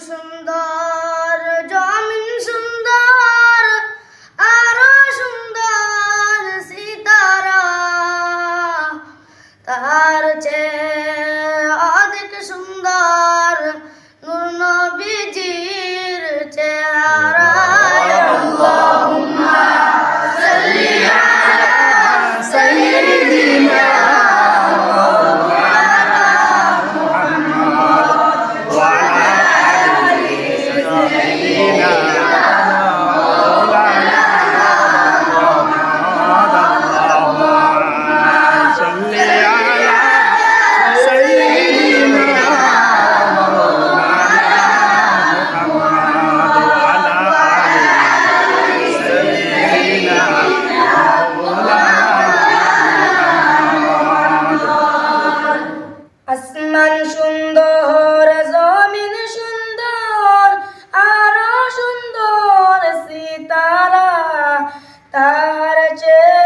সুন্দর আসমান সুন্দর, জমিন সুন্দর, আরও সুন্দর সিতারা। তার চেয়ে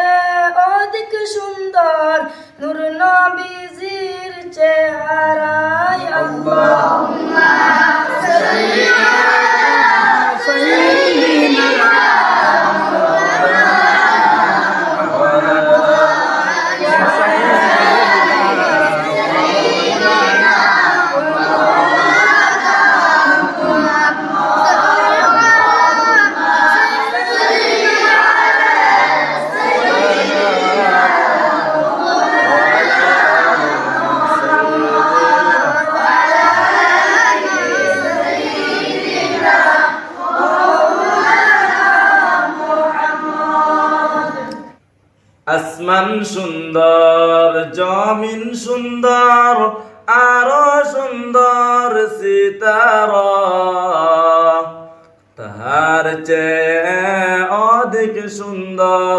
অধিক সুন্দর নূর নবীজির চেহারায় আল্লাহুম্মা আসমান সুন্দর, জমিন সুন্দর, আরও সুন্দর সিতার। তাহার চেয়ে অধিক সুন্দর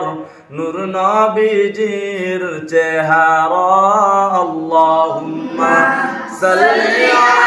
নূর নবীজির চেহারা। আল্লাহুম্মা সাল্লি